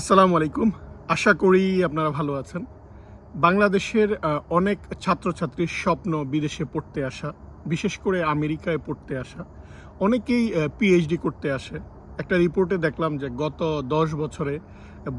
আসসালামু আলাইকুম। আশা করি আপনারা ভালো আছেন। বাংলাদেশের অনেক ছাত্রছাত্রীর স্বপ্ন বিদেশে পড়তে আসা, বিশেষ করে আমেরিকায় পড়তে আসা। অনেকেই পিএইচডি করতে আসে। একটা রিপোর্টে দেখলাম যে গত দশ বছরে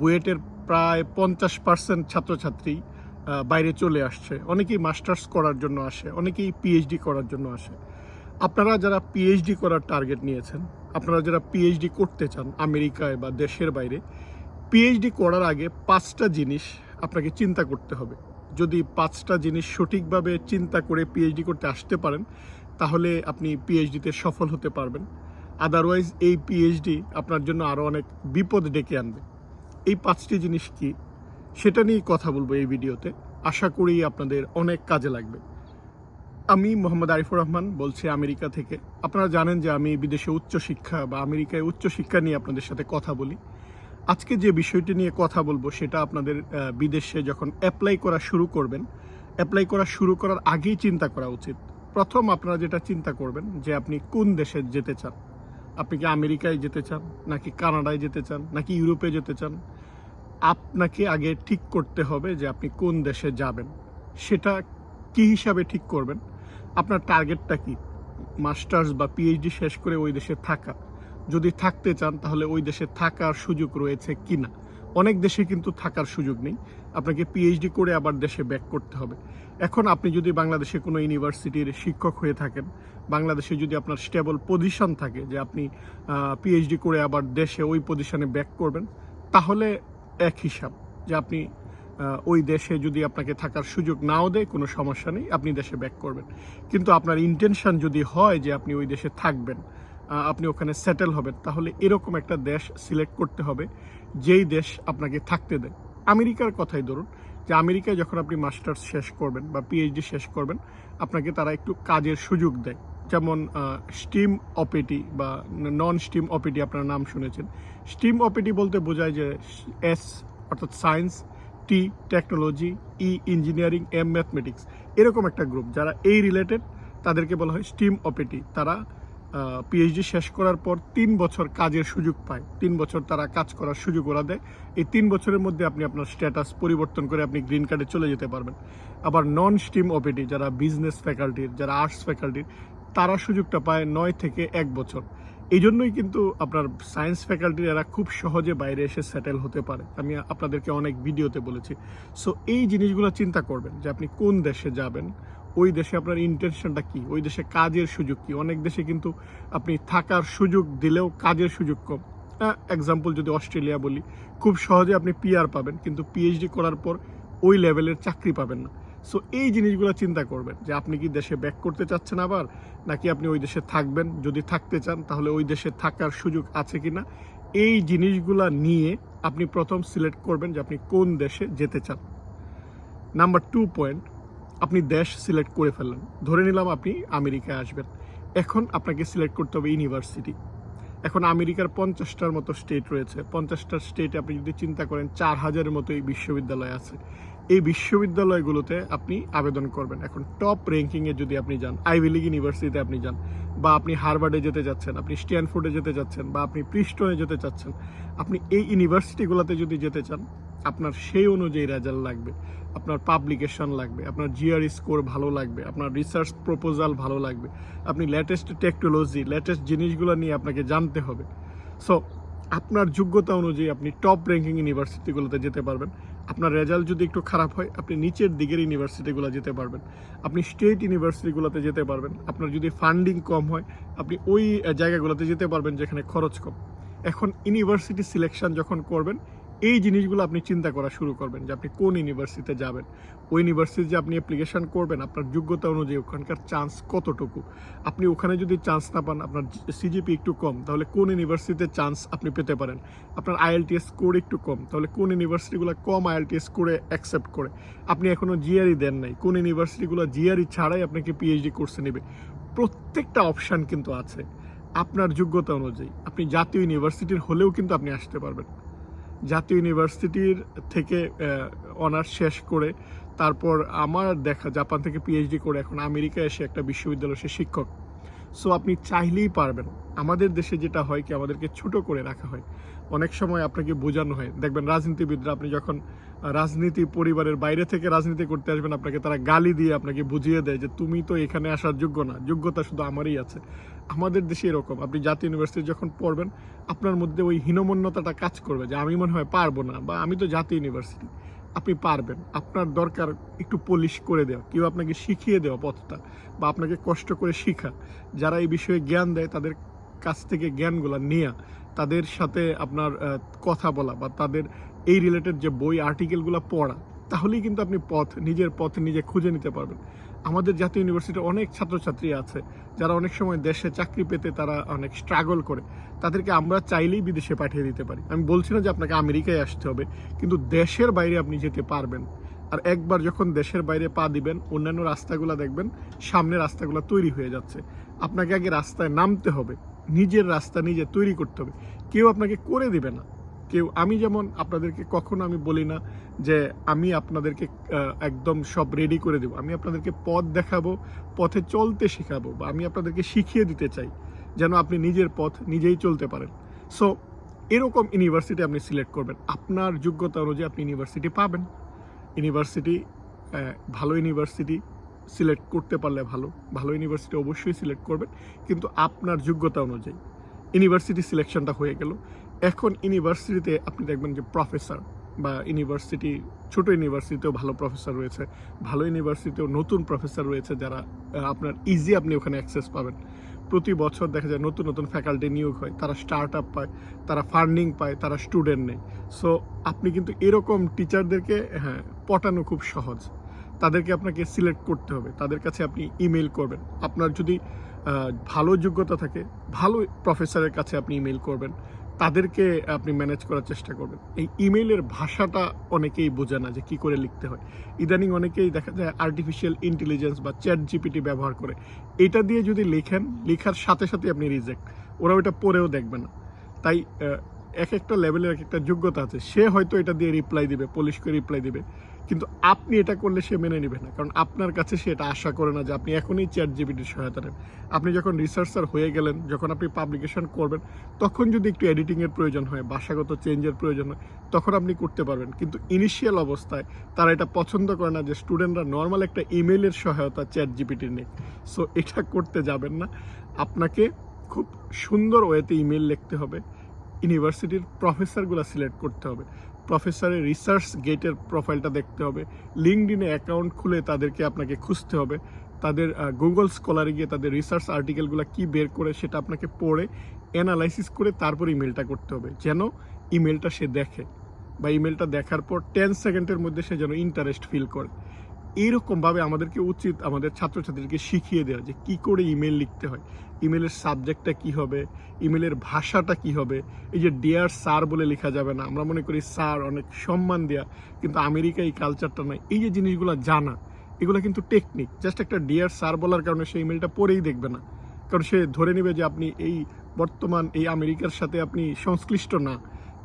বুয়েটের প্রায় পঞ্চাশ পার্সেন্ট ছাত্রছাত্রী বাইরে চলে আসছে। অনেকেই মাস্টার্স করার জন্য আসে, অনেকেই পিএইচডি করার জন্য আসে। আপনারা যারা পিএইচডি করার টার্গেট নিয়েছেন, আপনারা যারা পিএইচডি করতে চান আমেরিকায় বা দেশের বাইরে পিএইচডি করার আগে পাঁচটা জিনিস আপনাকে চিন্তা করতে হবে। যদি পাঁচটা জিনিস সঠিকভাবে চিন্তা করে পিএইচডি করতে আসতে পারেন, তাহলে আপনি পিএইচডিতে সফল হতে পারবেন। আদারওয়াইজ এই পিএইচডি আপনার জন্য আরও অনেক বিপদ ডেকে আনবে। এই পাঁচটি জিনিস কি? সেটা নিয়েই কথা বলব এই ভিডিওতে। আশা করি আপনাদের অনেক কাজে লাগবে। আমি মোহাম্মদ আরিফুর রহমান, বলছি আমেরিকা থেকে। আপনারা জানেন যে আমি বিদেশে উচ্চশিক্ষা বা আমেরিকায় উচ্চশিক্ষা নিয়ে আপনাদের সাথে কথা বলি। আজকে যে বিষয়টি নিয়ে কথা বলব সেটা আপনাদের বিদেশে যখন অ্যাপ্লাই করা শুরু করবেন অ্যাপ্লাই করা শুরু করার আগেই চিন্তা করা উচিত। প্রথম আপনারা যেটা চিন্তা করবেন যে আপনি কোন দেশে যেতে চান? আপনি কি আমেরিকায় যেতে চান? নাকি কানাডায় যেতে চান? নাকি ইউরোপে যেতে চান? আপনাকে আগে ঠিক করতে হবে যে আপনি কোন দেশে যাবেন। সেটা কি হিসাবে ঠিক করবেন? আপনার টার্গেটটা কি? মাস্টার্স বা পিএইচডি শেষ করে ওই দেশে থাকা। যদি থাকতে চান, তাহলে ওই দেশে থাকার সুযোগ রয়েছে কি না অনেক দেশে কিন্তু থাকার সুযোগ নেই। আপনাকে পিএইচডি করে আবার দেশে ব্যাক করতে হবে। এখন আপনি যদি বাংলাদেশে কোনো ইউনিভার্সিটির শিক্ষক হয়ে থাকেন, বাংলাদেশে যদি আপনার স্টেবল পজিশন থাকে যে আপনি পিএইচডি করে আবার দেশে ওই পজিশনে ব্যাক করবেন, তাহলে এক হিসাব যে আপনি ওই দেশে যদি আপনাকে থাকার সুযোগ নাও দেয়, কোনো সমস্যা নেই, আপনি দেশে ব্যাক করবেন। কিন্তু আপনার ইন্টেনশন যদি হয় যে আপনি ওই দেশে থাকবেন আপনি ওখানে সেটেল হবেন। তাহলে এরকম একটা দেশ সিলেক্ট করতে হবে, যেই দেশ আপনাকে থাকতে দেয়। আমেরিকার কথাই ধরুন, যে আমেরিকায় যখন আপনি মাস্টার্স শেষ করবেন বা পিএইচডি শেষ করবেন, আপনাকে তারা একটু কাজের সুযোগ দেয়। যেমন স্টিম অপিটি বা নন স্টিম অপিটি আপনার নাম শুনেছেন। স্টিম অপিটি বলতে বোঝায় যে এস অর্থাৎ science T technology E engineering M mathematics এরকম একটা গ্রুপ যারা এই রিলেটেড তাদেরকে বলা হয় স্টিম অপিটি তারা পিএইচডি শেষ করার পর তিন বছর কাজের সুযোগ পায়। তিন বছর তারা কাজ করার সুযোগ ওরা দেয়। এই তিন বছরের মধ্যে আপনি আপনার স্ট্যাটাস পরিবর্তন করে আপনি গ্রিন কার্ডে চলে যেতে পারবেন। আবার নন স্টিম ওপিটি যারা বিজনেস ফ্যাকাল্টির যারা আর্টস ফ্যাকাল্টির তারা সুযোগটা পায় নয় থেকে এক বছর। এই জন্যই কিন্তু আপনার সায়েন্স ফ্যাকাল্টির এরা খুব সহজে বাইরে এসে সেটেল হতে পারে। আমি আপনাদেরকে অনেক ভিডিওতে বলেছি। সো এই জিনিসগুলো চিন্তা করবেন যে আপনি কোন দেশে যাবেন ওই দেশে আপনার ইন্টেনশনটা কি? ওই দেশে কাজের সুযোগ কি? অনেক দেশে কিন্তু আপনি থাকার সুযোগ দিলেও কাজের সুযোগ কম। হ্যাঁ এক্সাম্পল যদি অস্ট্রেলিয়া বলি, খুব সহজে আপনি পিআর পাবেন, কিন্তু পিএইচডি করার পর ওই লেভেলের চাকরি পাবেন না। সো এই জিনিসগুলো চিন্তা করবেন যে আপনি কি দেশে ব্যাক করতে চাচ্ছেন আবার, নাকি আপনি ওই দেশে থাকবেন? যদি থাকতে চান, তাহলে ওই দেশে থাকার সুযোগ আছে কি না এই জিনিসগুলা নিয়ে আপনি প্রথম সিলেক্ট করবেন যে আপনি কোন দেশে যেতে চান। নাম্বার টু পয়েন্ট আপনি দেশ সিলেক্ট করে ফেললেন। ধরে নিলাম আপনি আমেরিকায় আসবেন। এখন আপনাকে সিলেক্ট করতে হবে ইউনিভার্সিটি। এখন আমেরিকার পঞ্চাশটার মতো স্টেট রয়েছে। পঞ্চাশটার স্টেটে আপনি যদি চিন্তা করেন, চার হাজারের মতো এই বিশ্ববিদ্যালয় আছে। এই বিশ্ববিদ্যালয়গুলোতে আপনি আবেদন করবেন। এখন টপ র্যাঙ্কিংয়ে যদি আপনি যান, আইভি লিগ ইউনিভার্সিটিতে আপনি যান, বা আপনি হার্ভার্ডে যেতে যাচ্ছেন, আপনি স্ট্যানফোর্ডে যেতে যাচ্ছেন, বা আপনি প্রিস্টনে যেতে চাচ্ছেন, আপনি এই ইউনিভার্সিটিগুলোতে যদি যেতে চান আপনার সেই অনুযায়ী রেজাল্ট লাগবে, আপনার পাবলিকেশন লাগবে, আপনার জিআর স্কোর ভালো লাগবে, আপনার রিসার্চ প্রপোজাল ভালো লাগবে, আপনি লেটেস্ট টেকনোলজি লেটেস্ট জিনিসগুলো নিয়ে আপনাকে জানতে হবে। সো আপনার যোগ্যতা অনুযায়ী আপনি টপ র্যাঙ্কিং ইউনিভার্সিটিগুলোতে যেতে পারবেন। আপনার রেজাল্ট যদি একটু খারাপ হয়, আপনি নিচের দিকের ইউনিভার্সিটিগুলো যেতে পারবেন। আপনি স্টেট ইউনিভার্সিটিগুলোতে যেতে পারবেন। আপনার যদি ফান্ডিং কম হয়, আপনি ওই জায়গাগুলোতে যেতে পারবেন যেখানে খরচ কম। এখন ইউনিভার্সিটি সিলেকশন যখন করবেন এই জিনিসগুলো আপনি চিন্তা করা শুরু করবেন যে আপনি কোন ইউনিভার্সিটিতে যাবেন। ওই ইউনিভার্সিটি যে আপনি অ্যাপ্লিকেশন করবেন, আপনার যোগ্যতা অনুযায়ী ওখানকার চান্স কতটুকু? আপনি ওখানে যদি চান্স না পান, আপনার সিজিপি একটু কম, তাহলে কোন ইউনিভার্সিটিতে চান্স আপনি পেতে পারেন? আপনার আইএলটিএস স্কোর একটু কম, তাহলে কোন ইউনিভার্সিটিগুলো কম আইএলটিএস করে অ্যাকসেপ্ট করে? আপনি এখনও জিআরই দেন নাই, কোন ইউনিভার্সিটিগুলো জিআরই ছাড়াই আপনাকে পিএইচডি কোর্সে নেবে? প্রত্যেকটা অপশান কিন্তু আছে। আপনার যোগ্যতা অনুযায়ী, আপনি জাতীয় ইউনিভার্সিটির হলেও কিন্তু আপনি আসতে পারবেন। জাতীয় ইউনিভার্সিটির থেকে অনার্স শেষ করে তারপর আমার দেখা, জাপান থেকে পিএইচডি করে এখন আমেরিকা এসে একটা বিশ্ববিদ্যালয় সে শিক্ষক। সো আপনি চাইলেই পারবেন। আমাদের দেশে যেটা হয় কি, আমাদেরকে ছোট করে রাখা হয়। অনেক সময় আপনাকে বোঝানো হয়। দেখবেন রাজনীতিবিদরা আপনি যখন রাজনীতি পরিবারের বাইরে থেকে রাজনীতি করতে আসবেন, আপনাকে তারা গালি দিয়ে আপনাকে বুঝিয়ে দেয় যে তুমি তো এখানে আসার যোগ্য না, যোগ্যতা শুধু আমারই আছে। আমাদের দেশে এরকম। আপনি জাতীয় ইউনিভার্সিটি যখন পড়বেন, আপনার মধ্যে ওই হীনমন্যতাটা কাজ করবে যে আমি মনে হয় পারব না বা আমি তো জাতীয় ইউনিভার্সিটি। আপনি পারবেন। আপনার দরকার একটু পলিশ করে দেওয়া। কেউ আপনাকে শিখিয়ে দেওয়া পথটা বা আপনাকে কষ্ট করে শিখা। যারা এই বিষয়ে জ্ঞান দেয়, তাদের কাছ থেকে জ্ঞানগুলো নেওয়া তাদের সাথে আপনার কথা বলা বা তাদের এই রিলেটেড যে বই আর্টিকেলগুলো পড়া, তাহলেই কিন্তু আপনি পথ, নিজের পথ নিজে খুঁজে নিতে পারবেন। আমাদের জাতীয় ইউনিভার্সিটির অনেক ছাত্রছাত্রী আছে, যারা অনেক সময় দেশে চাকরি পেতে তারা অনেক স্ট্রাগল করে। তাদেরকে আমরা চাইলেই বিদেশে পাঠিয়ে দিতে পারি। আমি বলছি না যে আপনাকে আমেরিকায় আসতে হবে, কিন্তু দেশের বাইরে আপনি যেতে পারবেন। আর একবার যখন দেশের বাইরে পা দিবেন, অন্যান্য রাস্তাগুলো দেখবেন, সামনে রাস্তাগুলো তৈরি হয়ে যাচ্ছে। আপনাকে আগে রাস্তায় নামতে হবে। নিজের রাস্তা নিজে তৈরি করতে হবে। কেউ আপনাকে করে দিবে না। কেউ, আমি যেমন আপনাদেরকে কখনো আমি বলি না যে আমি আপনাদেরকে একদম সব রেডি করে দেবো। আমি আপনাদেরকে পথ দেখাবো, পথে চলতে শেখাবো বা আমি আপনাদেরকে শিখিয়ে দিতে চাই যেন আপনি নিজের পথ নিজেই চলতে পারেন। সো এরকম ইউনিভার্সিটি আপনি সিলেক্ট করবেন। আপনার যোগ্যতা অনুযায়ী আপনি ইউনিভার্সিটি পাবেন। ইউনিভার্সিটি ভালো ইউনিভার্সিটি সিলেক্ট করতে পারলে ভালো। ভালো ইউনিভার্সিটি অবশ্যই সিলেক্ট করবেন। কিন্তু আপনার যোগ্যতা অনুযায়ী ইউনিভার্সিটি সিলেকশনটা হয়ে গেল। এখন ইউনিভার্সিটিতে আপনি দেখবেন যে প্রফেসর বা ইউনিভার্সিটি ছোট ইউনিভার্সিটিতেও ভালো প্রফেসর রয়েছে। ভালো ইউনিভার্সিটিতেও নতুন প্রফেসর রয়েছে যারা আপনার ইজি আপনি ওখানে অ্যাক্সেস পাবেন। প্রতি বছর দেখা যায় নতুন নতুন ফ্যাকাল্টি নিয়োগ হয়, তারা স্টার্ট আপ পায়, তারা ফান্ডিং পায়, তারা স্টুডেন্ট নেয়। সো আপনি কিন্তু এরকম টিচারদেরকে হ্যাঁ পটানো খুব সহজ। তাদেরকে আপনাকে সিলেক্ট করতে হবে। তাদের কাছে আপনি ইমেল করবেন। আপনার যদি ভালো যোগ্যতা থাকে, ভালো প্রফেসরের কাছে আপনি ইমেল করবেন। তাদেরকে আপনি ম্যানেজ করার চেষ্টা করবেন। এই ইমেলের ভাষাটা অনেকেই বোঝে না যে কি করে লিখতে হয়। ইদানিং অনেকেই দেখা যায় আর্টিফিশিয়াল ইন্টেলিজেন্স বা চ্যাট জিপিটি ব্যবহার করে। এটা দিয়ে যদি লেখেন, লেখার সাথে সাথে আপনি রিজেক্ট ওরা ওটা পড়েও দেখবে না। তাই এক একটা লেভেলের এক একটা যোগ্যতা আছে। সে হয়তো এটা দিয়ে রিপ্লাই দিবে পলিশ করে রিপ্লাই দিবে। কিন্তু আপনি এটা করলে সে মেনে নেবে না। কারণ আপনার কাছে সে এটা আশা করে না যে আপনি এখনই চ্যাট জিবিটির সহায়তা নেন আপনি যখন রিসার্চার হয়ে গেলেন, যখন আপনি পাবলিকেশন করবেন, তখন যদি একটু এডিটিংয়ের প্রয়োজন হয়, ভাষাগত চেঞ্জের প্রয়োজন হয়, তখন আপনি করতে পারবেন। কিন্তু ইনিশিয়াল অবস্থায় তারা এটা পছন্দ করে না যে স্টুডেন্টরা নর্মাল একটা ইমেলের সহায়তা চ্যাট জিপিটির নেই সো এটা করতে যাবেন না। আপনাকে খুব সুন্দর ওয়েতে ইমেল লিখতে হবে। ইউনিভার্সিটির প্রফেসরগুলো সিলেক্ট করতে হবে। প্রফেসরের রিসার্চ গেটের প্রোফাইলটা দেখতে হবে। লিঙ্কডিনে অ্যাকাউন্ট খুলে তাদেরকে আপনাকে খুঁজতে হবে। তাদের গুগল স্কলারে গিয়ে তাদের রিসার্চ আর্টিকেলগুলো কি বের করে সেটা আপনাকে পড়ে অ্যানালাইসিস করে তারপর ইমেলটা করতে হবে। যেন ইমেলটা সে দেখে। বা ইমেলটা দেখার পর টেন সেকেন্ডের মধ্যে সে যেন ইন্টারেস্ট ফিল করে। এইরকমভাবে আমাদেরকে উচিত আমাদের ছাত্রছাত্রীদেরকে শিখিয়ে দেওয়া যে কি করে ইমেল লিখতে হয়। ইমেলের সাবজেক্টটা কি হবে? ইমেলের ভাষাটা কি হবে? এই যে ডিয়ার স্যার বলে লেখা যাবে না। আমরা মনে করি স্যার অনেক সম্মান দেয়া। কিন্তু আমেরিকা এই কালচারটা নয় এই যে জিনিসগুলো জানা, এগুলো কিন্তু টেকনিক জাস্ট একটা ডিয়ার স্যার বলার কারণে সেই ইমেলটা পড়েই দেখবে না। কারণ সে ধরে নেবে যে আপনি এই বর্তমান এই আমেরিকার সাথে আপনি সংশ্লিষ্ট না।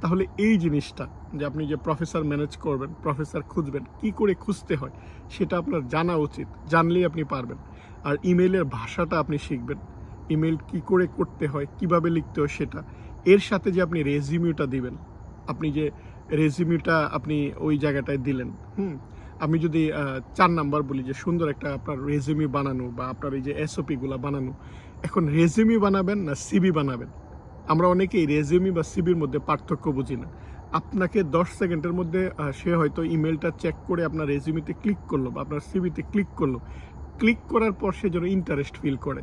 তাহলে এই জিনিসটা যে আপনি যে প্রফেসর ম্যানেজ করবেন, প্রফেসর খুঁজবেন, কি করে খুঁজতে হয়, সেটা আপনার জানা উচিত, জানলেই আপনি পারবেন। আর ইমেলের ভাষাটা আপনি শিখবেন ইমেল কি করে করতে হয়, কীভাবে লিখতে হয় সেটা। এর সাথে যে আপনি রেজিমিউটা দিবেন, আপনি যে রেজিমিউটা আপনি ওই জায়গাটায় দিলেন, হুম? আমি যদি চার নাম্বার বলি যে সুন্দর একটা আপনার রেজিমি বানানো বা আপনার এই যে এসওপিগুলো বানানো, এখন রেজিমি বানাবেন না সিবি বানাবেন? আমরা অনেকেই রেজিমি বা সিবির মধ্যে পার্থক্য বুঝি না। আপনাকে দশ সেকেন্ডের মধ্যে সে হয়তো ইমেলটা চেক করে আপনার রেজিমিতে ক্লিক করল বা আপনার সিবিতে ক্লিক করল। ক্লিক করার পর সে যেন ইন্টারেস্ট ফিল করে।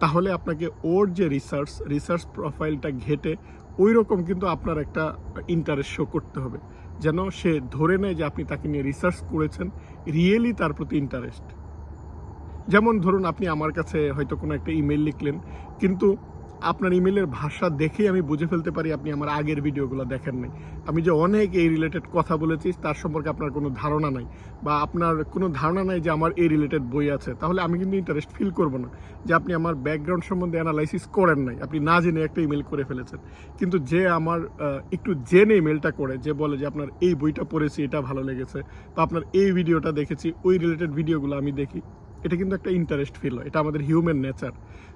তাহলে আপনাকে ওর যে রিসার্চ রিসার্চ প্রোফাইলটা ঘেটে ওই রকম কিন্তু আপনার একটা ইন্টারেস্ট শো করতে হবে। যেন সে ধরে নেয় যে আপনি তাকে নিয়ে রিসার্চ করেছেন রিয়েলি তার প্রতি ইন্টারেস্ট যেমন ধরুন, আপনি আমার কাছে হয়তো কোনো একটা ইমেল লিখলেন, কিন্তু আপনার ইমেলের ভাষা দেখেই আমি বুঝে ফেলতে পারি আপনি আমার আগের ভিডিওগুলো দেখেন নাই। আমি যে অনেক এই রিলেটেড কথা বলেছি, তার সম্পর্কে আপনার কোনো ধারণা নাই বা আপনার কোনো ধারণা নাই যে আমার এই রিলেটেড বই আছে। তাহলে আমি কিন্তু ইন্টারেস্ট ফিল করব না যে আপনি আমার ব্যাকগ্রাউন্ড সম্বন্ধে অ্যানালাইসিস করেন নাই। আপনি না জেনে একটা ইমেল করে ফেলেছেন। কিন্তু যে আমার একটু জেনে ইমেলটা করে, যে বলে যে আপনার এই বইটা পড়েছি, এটা ভালো লেগেছে, বা আপনার এই ভিডিওটা দেখেছি, ওই রিলেটেড ভিডিওগুলো আমি দেখি। এটা কিন্তু একটা ইন্টারেস্ট ফিল হয়, এটা আমাদের হিউম্যান নেচার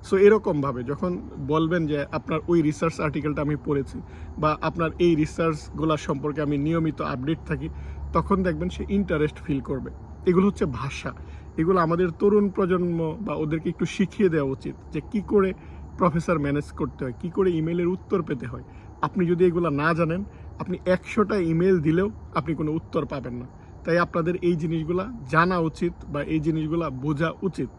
সো এরকমভাবে যখন বলবেন যে আপনার ওই রিসার্চ আর্টিকেলটা আমি পড়েছি বা আপনার এই রিসার্চগুলো সম্পর্কে আমি নিয়মিত আপডেট থাকি, তখন দেখবেন সে ইন্টারেস্ট ফিল করবে। এগুলো হচ্ছে ভাষা। এগুলো আমাদের তরুণ প্রজন্ম বা ওদেরকে একটু শিখিয়ে দেওয়া উচিত যে কি করে প্রফেসর ম্যানেজ করতে হয়, কি করে ইমেলের উত্তর পেতে হয়। আপনি যদি এগুলো না জানেন, আপনি একশোটা ইমেল দিলেও আপনি কোনো উত্তর পাবেন না। তাই আপনাদের এই জিনিসগুলা জানা উচিত বা এই জিনিসগুলা বোঝা উচিত।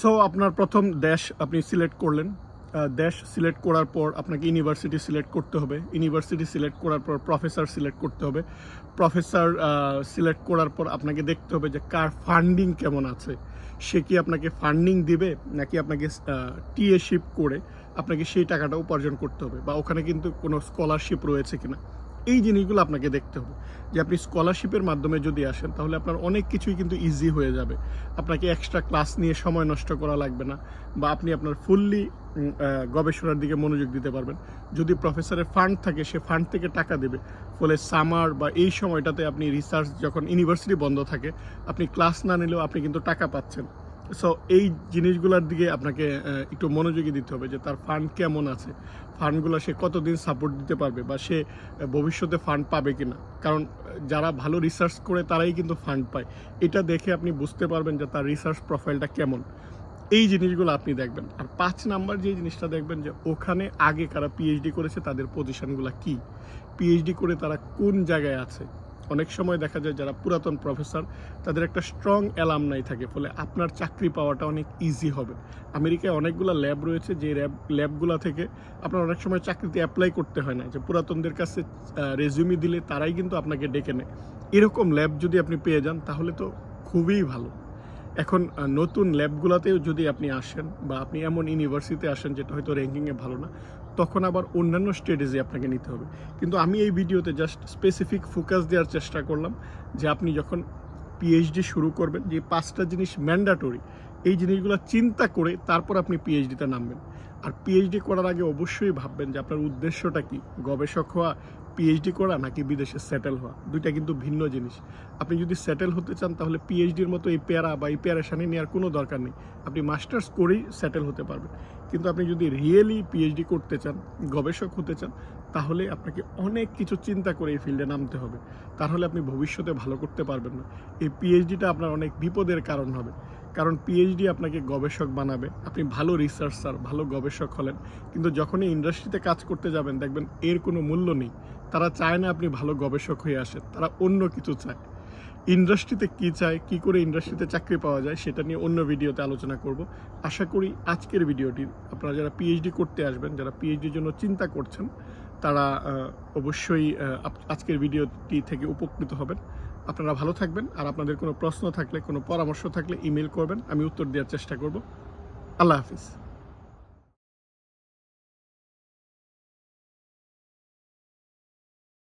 সো আপনার প্রথম দেশ আপনি সিলেক্ট করলেন। দেশ সিলেক্ট করার পর আপনাকে ইউনিভার্সিটি সিলেক্ট করতে হবে। ইউনিভার্সিটি সিলেক্ট করার পর প্রফেসর সিলেক্ট করতে হবে। প্রফেসর সিলেক্ট করার পর আপনাকে দেখতে হবে যে কার ফান্ডিং কেমন আছে। সে কি আপনাকে ফান্ডিং দিবে, নাকি আপনাকে টিএশিপ করে আপনাকে সেই টাকাটা উপার্জন করতে হবে বা ওখানে কিন্তু কোনো স্কলারশিপ রয়েছে কিনা। এই জিনিসগুলো আপনাকে দেখতে হবে। যে আপনি স্কলারশিপের মাধ্যমে যদি আসেন, তাহলে আপনার অনেক কিছুই কিন্তু ইজি হয়ে যাবে। আপনাকে এক্সট্রা ক্লাস নিয়ে সময় নষ্ট করা লাগবে না বা আপনি আপনার ফুললি গবেষণার দিকে মনোযোগ দিতে পারবেন। যদি প্রফেসরের ফান্ড থাকে, সে ফান্ড থেকে টাকা দেবে। ফলে সামার বা এই সময়টাতে আপনি রিসার্চ যখন ইউনিভার্সিটি বন্ধ থাকে, আপনি ক্লাস না নিলেও আপনি কিন্তু টাকা পাচ্ছেন। সো এই জিনিসগুলোর দিকে আপনাকে একটু মনোযোগী দিতে হবে যে তার ফান্ড কেমন আছে। ফান্ডগুলো সে কতদিন সাপোর্ট দিতে পারবে বা সে ভবিষ্যতে ফান্ড পাবে কিনা। কারণ যারা ভালো রিসার্চ করে তারাই কিন্তু ফান্ড পায়। এটা দেখে আপনি বুঝতে পারবেন যে তার রিসার্চ প্রোফাইলটা কেমন। এই জিনিসগুলো আপনি দেখবেন। আর পাঁচ নাম্বার যে জিনিসটা দেখবেন যে ওখানে আগে কারা পিএইচডি করেছে, তাদের পজিশনগুলো কি? পিএইচডি করে তারা কোন জায়গায় আছে? অনেক সময় দেখা যায় যারা পুরাতন প্রফেসর, তাদের একটা স্ট্রং অ্যালাম নাই থাকে, ফলে আপনার চাকরি পাওয়াটা অনেক ইজি হবে। আমেরিকায় অনেকগুলো ল্যাব রয়েছে, যে ল্যাব ল্যাবগুলো থেকে আপনার অনেক সময় চাকরিতে অ্যাপ্লাই করতে হয় না। যে পুরাতনদের কাছে রেজিউমি দিলে তারাই কিন্তু আপনাকে ডেকে নেয়। এরকম ল্যাব যদি আপনি পেয়ে যান, তাহলে তো খুবই ভালো। এখন নতুন ল্যাবগুলোতেও যদি আপনি আসেন বা আপনি এমন ইউনিভার্সিটিতে আসেন যেটা হয়তো র্যাঙ্কিংয়ে ভালো না তখন আবার অন্যান্য স্ট্র্যাটেজি আপনাকে নিতে হবে। কিন্তু আমি এই ভিডিওতে জাস্ট স্পেসিফিক ফোকাস দেওয়ার চেষ্টা করলাম যে আপনি যখন পিএইচডি শুরু করবেন, যে পাঁচটা জিনিস ম্যান্ডাটরি এই জিনিসগুলো চিন্তা করে তারপর আপনি পিএইচডিতে নামবেন। আর পিএইচডি করার আগে অবশ্যই ভাববেন যে আপনার উদ্দেশ্যটা কি? গবেষক হওয়া পিএইচডি করা নাকি বিদেশে সেটেল হওয়া? দুইটা কিন্তু ভিন্ন জিনিস। আপনি যদি সেটেল হতে চান, তাহলে পিএইচডির মতো এই প্যারা বা এই প্যারাশানি নেওয়ার কোনো দরকার নেই। আপনি মাস্টার্স করেই সেটেল হতে পারবেন। কিন্তু আপনি যদি রিয়েলি পিএইচডি করতে চান, গবেষক হতে চান, তাহলে আপনাকে অনেক কিছু চিন্তা করে এই ফিল্ডে নামতে হবে। তাহলে আপনি ভবিষ্যতে ভালো করতে পারবেন না। এই পিএইচডিটা আপনার অনেক বিপদের কারণ হবে। কারণ পিএইচডি আপনাকে গবেষক বানাবে। আপনি ভালো রিসার্চার ভালো গবেষক হলেন। কিন্তু যখনই ইন্ডাস্ট্রিতে কাজ করতে যাবেন, দেখবেন এর কোনো মূল্য নেই। তারা চায় না আপনি ভালো গবেষক হয়ে আসেন, তারা অন্য কিছু চায়। ইন্ডাস্ট্রিতে কি চায়, কি করে ইন্ডাস্ট্রিতে চাকরি পাওয়া যায়, সেটা নিয়ে অন্য ভিডিওতে আলোচনা করব। আশা করি আজকের ভিডিওটি আপনারা যারা পিএইচডি করতে আসবেন, যারা পিএইচডির জন্য চিন্তা করছেন, তারা অবশ্যই আজকের ভিডিওটি থেকে উপকৃত হবেন। আপনারা ভালো থাকবেন, আর আপনাদের কোনো প্রশ্ন থাকলে, কোনো পরামর্শ থাকলে ইমেল করবেন, আমি উত্তর দেওয়ার চেষ্টা করব। আল্লাহ হাফিজ।